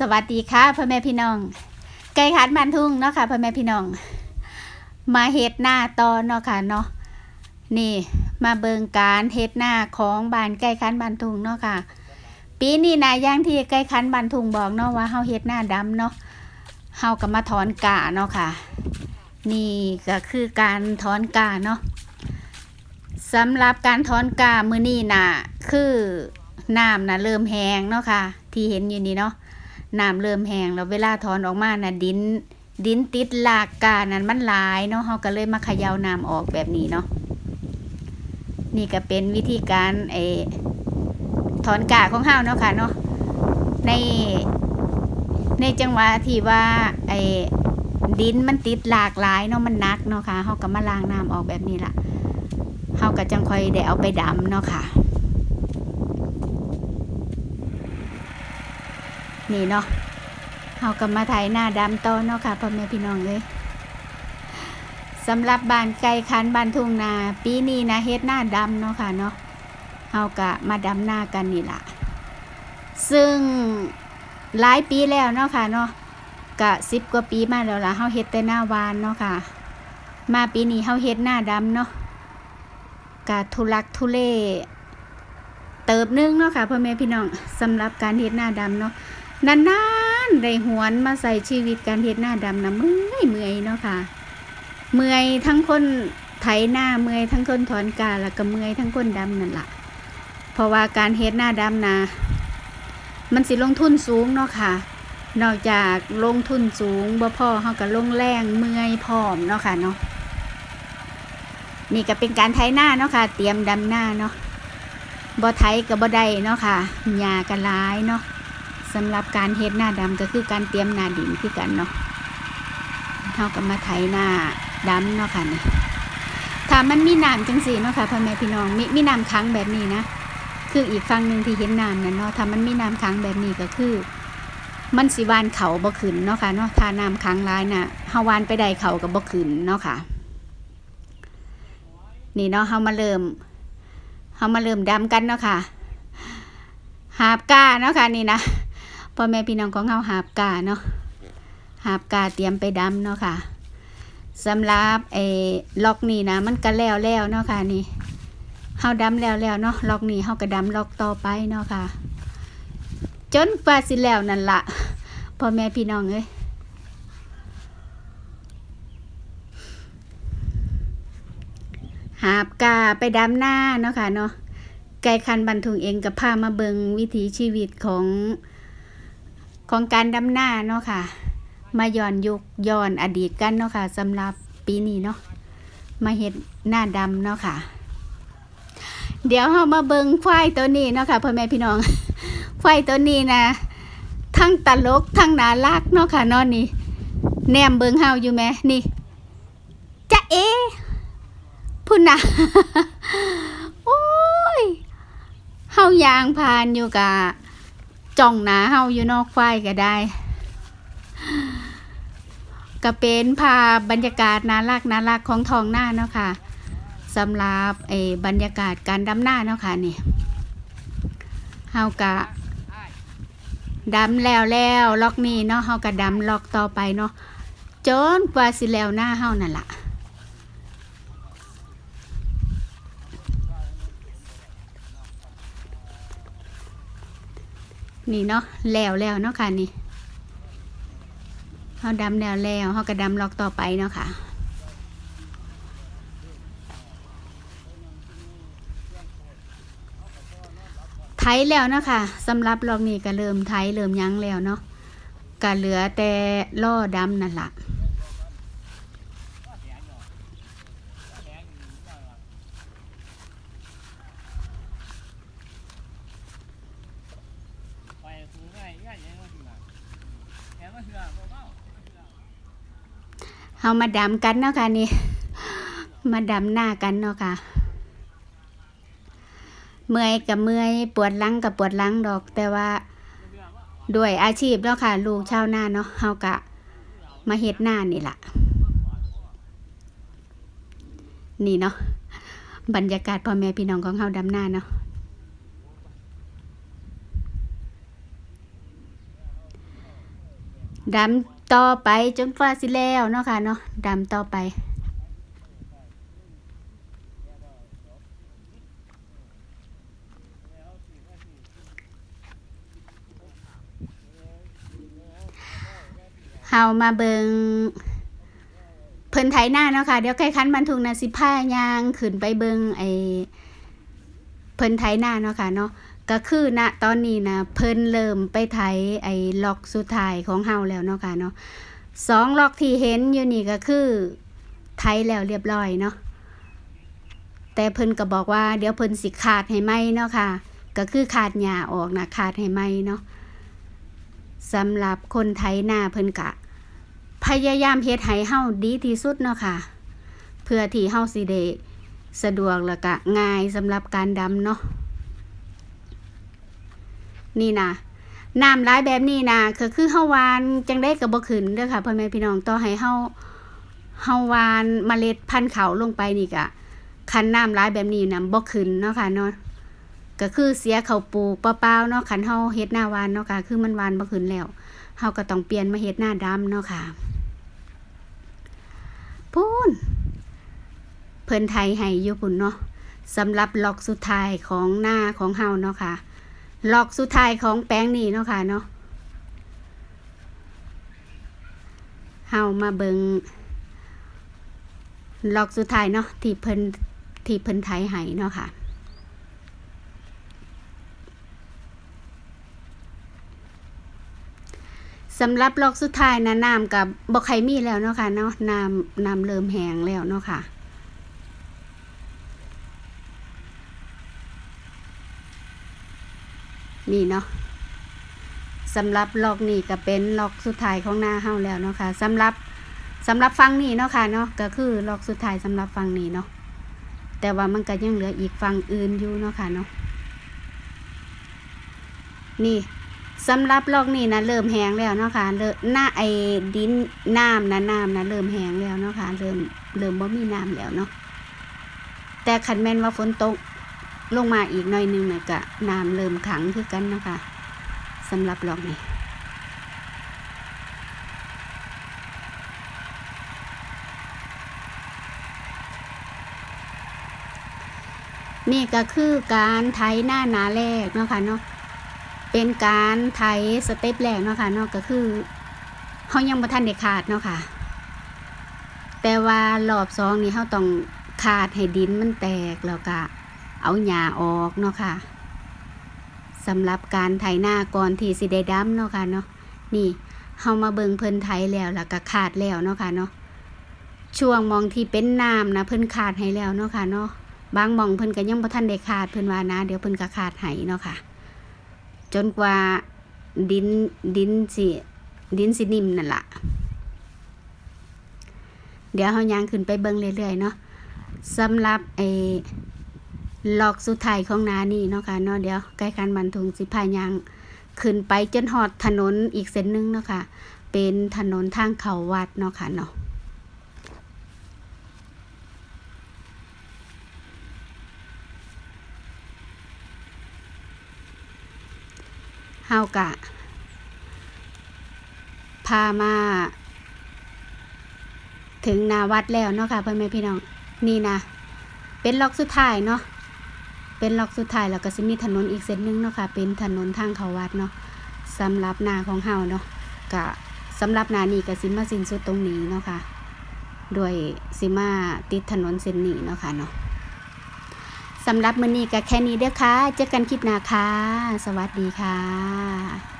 สวัสดีค่ะพ่อแม่พี่น้อง ไก่ขันบ้านทุ่งเนาะค่ะพ่อแม่พี่น้อง มาเฮ็ดหน้าตอนเนาะค่ะเนาะนี่ มาเบิงการเฮ็ดหน้าของบ้านไก่ขันบ้านทุ่งเนาะค่ะ ปีนี้นะอย่างที่ไก่ขันบ้านทุ่งบอกเนาะว่าเฮาเฮ็ดหน้าดำเนาะเฮาก็มาถอนกาเนาะค่ะ นี่ก็คือการถอนกาเนาะสำหรับการถอนกามื้อนี้น่ะคือน้ำน่ะเริ่มแห้งเนาะค่ะ ที่เห็นอยู่นี่เนาะ น้ำเริ่มแห้งแล้วเวลาถอนออกมาน่ะดินดินติดลากกานั้นมันหลายเนาะเฮาก็เลยมาเขย่าน้ำออกแบบนี้เนาะนี่ก็เป็นวิธีการไอถอนกาของเฮาเนาะค่ะเนาะในในจังหวะที่ว่าไอดินมันติดหลากหลายเนาะมันนักเนาะค่ะเฮาก็มาล้างน้ำออกแบบนี้ล่ะเฮาก็จังค่อยได้เอาไปดำเนาะค่ะ นี่เนาะเฮาก็มาไถหน้าดำต่อเนาะค่ะพ่อแม่พี่น้องเลยสำหรับบ้านไก่คันบ้านทุ่งนาปีนี้นะเฮ็ดหน้าดำเนาะค่ะเนาะเฮาก็มาดำหน้ากันนี่ละซึ่งหลายปีแล้วเนาะค่ะเนาะกะสิบกว่าปีมาแล้วล่ะเฮาเฮ็ดแต่หน้าวานเนาะค่ะ มาปีนี้เฮาเฮ็ดหน้าดำเนาะกะทุลักทุเลเติบหนึงเนาะค่ะพ่อแม่พี่น้องสำหรับการเฮ็ดหน้าดำเนาะ นานๆได้หวนมาใส่ชีวิตการเฮ็ดหน้าดำนะเมื่อยเมื่อยเนาะค่ะ เมื่อยทั้งคนไถหน้าเมื่อยทั้งคนถอนกาแล้วก็เมื่อยทั้งคนดำนั่นละ่ะ เพราะว่าการเฮ็ดหน้าดำนะมันสิลงทุนสูงเนาะค่ะ นอกจากลงทุนสูงบ่พอเฮาก็ลงแรงเมื่อยพร้อมเนาะค่ะเนาะนี่ก็เป็นการไถหน้าเนาะค่ะ เตรียมดำหน้าเนาะบ่ไถก็บ่ได้เนาะค่ะหญ้าก็หลายเนาะ สำหรับการเฮ็ดหน้าดำก็คือการเตรียมหน้าดินคือกันเนาะเท่ากับมาไถหน้าดำเนาะค่ะนี่ถ้ามันมีน้ำจังสีเนาะค่ะพ่อแม่พี่น้องมีมีน้ำค้างแบบนี้นะคืออีกฝั่งหนึ่งที่เห็นน้ำนั่นเนาะถ้ามันมีน้ำค้างแบบนี้ก็คือ มันสิวานเขาบ่ขึ้นเนาะค่ะเนาะถ้าน้ำค้างร้ายน่ะเฮาวานไปได้เขาก็บ่ขึ้นเนาะค่ะนี่เนาะเฮามาเริ่มเฮามาเริ่มดำกันเนาะค่ะหาบก้าเนาะค่ะนี่นะ พ่อแม่พี่น้องของเฮาหาบกาเนาะหาบกาเตรียมไปดำเนาะค่ะสำหรับไอ้ล็อกนี่นะมันก็แล้วแล้วเนาะค่ะนี่เฮาดำแล้วแล้วเนาะล็อกนี่เฮาก็ดำล็อกต่อไปเนาะค่ะ จนกว่าสิแล้วนั่นละพ่อแม่พี่น้องเอ้ยหาบกาไปดำหน้าเนาะค่ะเนาะไก่คันบันทุงเองกับพามาเบิงวิถีชีวิตของ ของการดำหน้าเนาะค่ะ มาย้อนยุคย้อนอดีตกันเนาะค่ะสำหรับปีนี้เนาะมาเฮ็ดหน้าดำเนาะค่ะ เดี๋ยวเรามาเบิงควายตัวนี้เนาะค่ะพ่อแม่พี่น้องควายตัวนี้นะทั้งตลกทั้งน่ารักเนาะค่ะนาะนี่แนมเบิงเฮาอยู่ไหมนี่จะเอพุ่นนะโอ้ยเฮายางพานอยู่กะ จ้องหนาเฮาอยู่นอกไฟก็ได้ก็เป็นภาพบรรยากาศน่ารักน่ารักของทองหน้าเนาะค่ะสำหรับไอ้บรรยากาศการดำหน้าเนาะค่ะนี่เฮากะดำแล้วแล้วล็อกนี้เนาะเฮากะดำล็อกต่อไปเนาะจนกว่าสิแล้วหน้าเฮานั่นล่ะ นี่เนาะแล้วแล้วเนาะค่ะนี่เขาดำแล้วแล้วเขาก็ดำล็อกต่อไปเนาะค่ะไถแล้วเนาะค่ะสำหรับรอบนี้ก็เริ่มไถเริ่มยั้งแล้วเนาะก็เหลือแต่ล่อดำนั่นละ เขามาดำกันเนาะค่ะนี่ มาดำหน้ากันเนาะค่ะ เมื่อยกับเมื่อยปวดหลังกับปวดหลังดอก แต่ว่าด้วยอาชีพเนาะค่ะ ลูกชาวนาเนาะเฮากะ มาเฮ็ดหน้านี่ล่ะ นี่เนาะบรรยากาศพ่อแม่พี่น้องของเฮาดำหน้าเนาะดำ ต่อไปจนฟ้าสิแล้วเนาะค่ะเนาะดำต่อไปเฮามาเบิงเพิ่นไถหน้าเนาะค่ะเดี๋ยวใกล้คันบรรทุกนะสิพายางขึ้นไปเบิงไอเพิ่นไถหน้าเนาะค่ะเนาะ ก็คือณตอนนี้นะเพิ่นเริ่มไปไถไอ้ล็อกสุดท้ายของเฮาแล้วเนาะค่ะเนาะสองล็อกที่เห็นอยู่นี่ก็คือไถแล้วเรียบร้อยเนาะแต่เพิ่นก็บอกว่าเดี๋ยวเพิ่นสิขาดให้ไหมเนาะค่ะ ก็คือขาดหญ้าออกนะขาดให้ไหมเนาะสำหรับคนไทยหน้าเพิ่นกะ พยายามเฮ็ดให้เฮาดีที่สุดเนาะค่ะ เพื่อที่เฮาสิได้สะดวกแล้วก็ง่ายสำหรับการดำเนาะ นี่นะน้ำหลายแบบนี้นะก็คือเฮาวานจังได้ก็บ่ขึ้นเด้อค่ะพ่อแม่พี่น้องต่อให้เฮาเฮาวานเมล็ดพันธุ์เขาวลงไปนี่ก็คันน้ำหลายแบบนี้นะบ่ขึ้นเนาะค่ะเนาะก็คือเสียเขาวปูเปล่าๆเนาะคันเฮาเฮ็ดหน้าวานเนาะค่ะคือมันวานบ่ขึ้นแล้วเฮาก็ต้องเปลี่ยนมาเฮ็ดหน้าดำเนาะค่ะพูนเพิ่นไทยให้อยู่พุ่นเนาะสำหรับล็อกสุดท้ายของหน้าของเฮาเนาะค่ะ ล็อกสุดท้ายของแป้งนี่เนาะค่ะเนาะเฮามาเบิงล็อกสุดท้ายเนาะที่เพิ่นที่เพิ่นไทยให้เนาะค่ะสำหรับล็อกสุดท้ายนะน้ำกับบอไครมีแล้วเนาะค่ะเนาะน้ำน้ำเริ่มแห้งแล้วเนาะค่ะ นี่เนาะสำหรับล็อกนี่ก็เป็นล็อกสุดท้ายของหน้าเฮาแล้วเนาะค่ะสำหรับสำหรับฟังนี่เนาะค่ะเนาะก็คือล็อกสุดท้ายสำหรับฟังนี่เนาะแต่ว่ามันก็ยังเหลืออีกฟังอื่นอยู่เนาะค่ะเนาะนี่สำหรับล็อกนี่นะเริ่มแห้งแล้วเนาะค่ะเริ่มหน้าไอ้ดินน้ำนะน้ำนะเริ่มแห้งแล้วเนาะค่ะเริ่มเริ่มบ่มีน้ำแล้วเนาะแต่คันแม่นว่าฝนตก ลงมาอีกหน่อยหนึงน่ะก็น้ำเริ่มขังคือกันนะคะสำหรับลอกนี่นี่ก็คือการไถหน้าหนาแรกเนาะค่ะเนาะ เป็นการไถสเต็ปแรกเนาะค่ะเนาะก็คือเขายังบ่ทันได้ขาดเนาะค่ะ แต่ว่ารอบสองนี่เขาต้องขาดให้ดินมันแตกแล้วก็ เอาหญ้าออกเนาะค่ะสำหรับการไถหน้าก่อนที่สิได้ดำเนาะค่ะเนาะนี่เฮามาเบิ่งเพิ่นไถแล้วแล้วก็ขาดแล้วเนาะค่ะเนาะช่วงมองที่เป็นน้ำนะเพิ่นขาดให้แล้วเนาะค่ะเนาะบางมองเพิ่นก็ยังบ่ทันได้ขาดเพิ่นว่านะ เดี๋ยวเพิ่นก็ขาดให้เนาะค่ะ จนกว่าดินดินสิดินสินิ่มนั่นละเดี๋ยวเฮายางขึ้นไปเบิ่งเรื่อยๆเนาะสำหรับไอ ล็อกสุดท้ายของนานี่เนาะค่ะเนาะเดี๋ยวใกล้การบรรทุงสิพายางขึ้นไปจนหอดถนนอีกเส้นหนึงเนาะค่ะ เป็นถนนทางเขาวัดเนาะค่ะเนาะเฮากะ พามา ถึงนาวัดแล้วเนาะค่ะพ่อแม่พี่น้อง นี่นะ เป็นล็อกสุดท้ายเนาะ เป็นล็อกสุดท้ายแล้วก็สิมีถนนอีกเส้นหนึงเนาะค่ะ เป็นถนนทางเขาวัดเนาะสำหรับนาของเฮาเนาะกะสำหรับนานี่ก็สิมาสิ้นสุดตรงนี้เนาะค่ะด้วยสิมาติดถนนเส้นนี้เนาะค่ะเนาะสำหรับมื้อนี้ก็แค่นี้เด้อค่ะ เจอกันคลิปหน้าค่ะ สวัสดีค่ะ